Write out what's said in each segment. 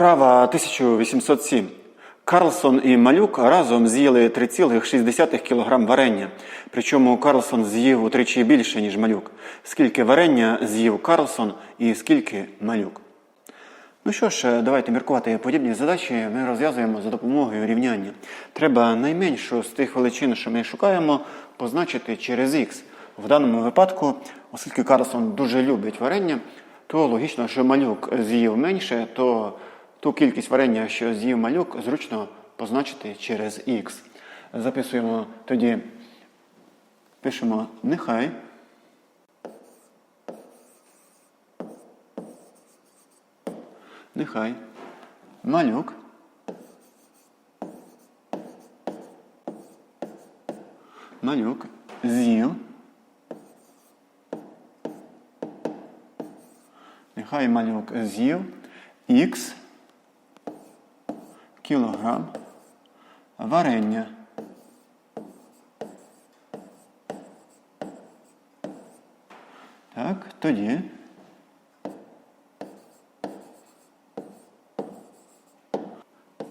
Вправа 1807. Карлсон і Малюк разом з'їли 3,6 кг варення. Причому Карлсон з'їв утричі більше, ніж Малюк. Скільки варення з'їв Карлсон і скільки Малюк? Ну що ж, давайте міркувати подібні задачі ми розв'язуємо за допомогою рівняння. Треба найменшу з тих величин, що ми шукаємо, позначити через х. В даному випадку, оскільки Карлсон дуже любить варення, то логічно, що малюк з'їв менше, то ту кількість варення, що з'їв малюк, зручно позначити через х. Записуємо тоді, пишемо нехай. Нехай малюк малюк з'їв. Нехай малюк з'їв х кілограм варення. Так, тоді.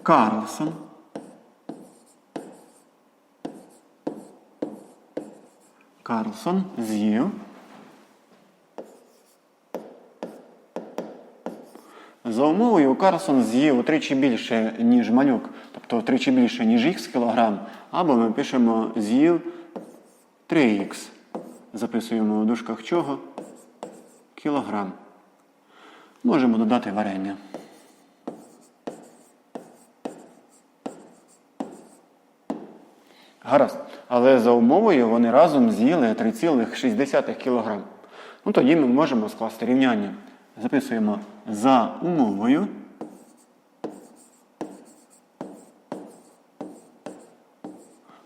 Карлсон. Карлсон з'їв. За умовою Карлсон з'їв утричі більше, ніж малюк, тобто втричі більше, ніж х кілограм, або ми пишемо з'їв 3х. Записуємо в дужках чого? Кілограм. Можемо додати варення. Гаразд. Але за умовою вони разом з'їли 3,6 кг. Ну тоді ми можемо скласти рівняння. Записуємо за умовою.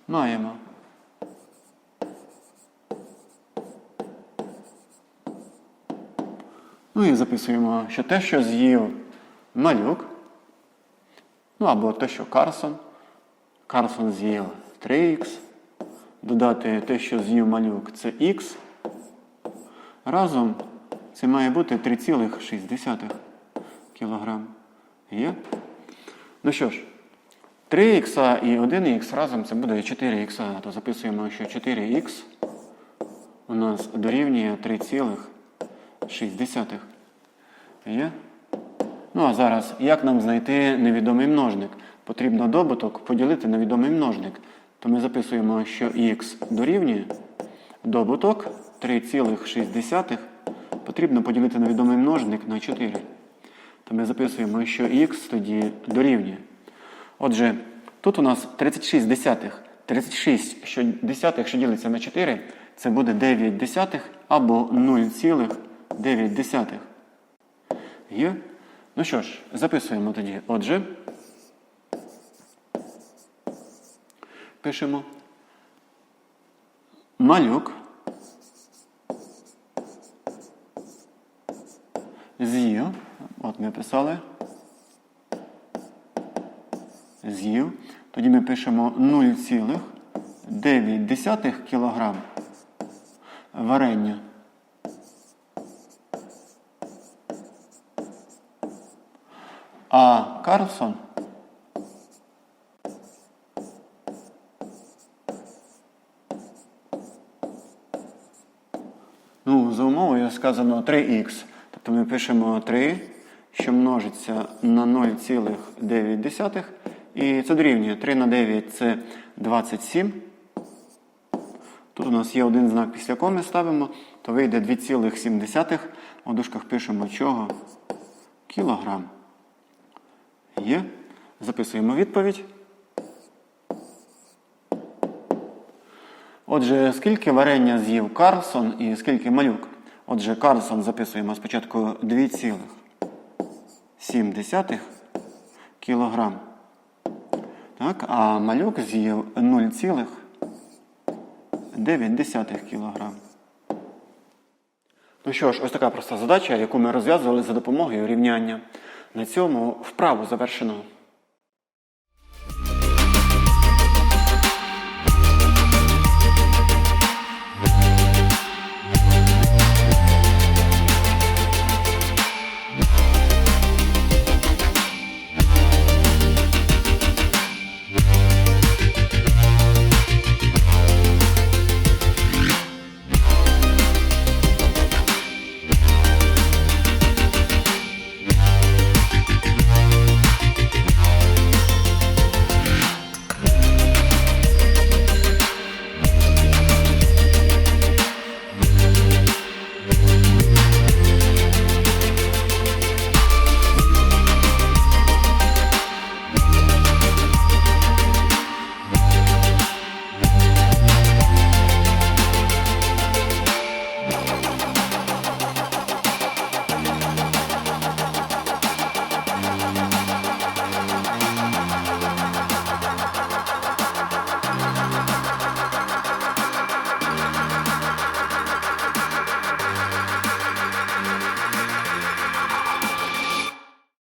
Маємо. Ну і записуємо, що те, що з'їв малюк, ну або те, що Карсон. Карсон з'їв 3х. Додати те, що з'їв малюк, це х. Разом це має бути 3,6 кг. Є? Ну що ж, 3х і 1х разом це буде 4х. То записуємо, що 4х у нас дорівнює 3,6. Є? Ну а зараз, як нам знайти невідомий множник? Потрібно добуток поділити на відомий множник. То ми записуємо, що х дорівнює добуток 3,6 потрібно поділити на відомий множник на 4. То ми записуємо, що х тоді дорівнює. Отже, тут у нас 36 десятих. 36 що десятих, що ділиться на 4, це буде 9 десятих або 0,9 десятих. Є? Ну що ж, записуємо тоді. Отже, пишемо малюк з'їв. От ми писали. З'їв. Тоді ми пишемо 0,9 кг варення. А Карлсон Ну, за умовою сказано 3х. Тобто ми пишемо 3, що множиться на 0,9. І це дорівнює 3 на 9 це 27. Тут у нас є один знак після коми ставимо, то вийде 2,7. У дужках пишемо чого? Кілограм. Є. Записуємо відповідь. Отже, скільки варення з'їв Карлсон і скільки малюк? Отже, Карлсон записуємо спочатку 2,7 кг. Так, а малюк з'їв 0,9 кілограм. Ну що ж, ось така проста задача, яку ми розв'язували за допомогою рівняння. На цьому вправу завершено.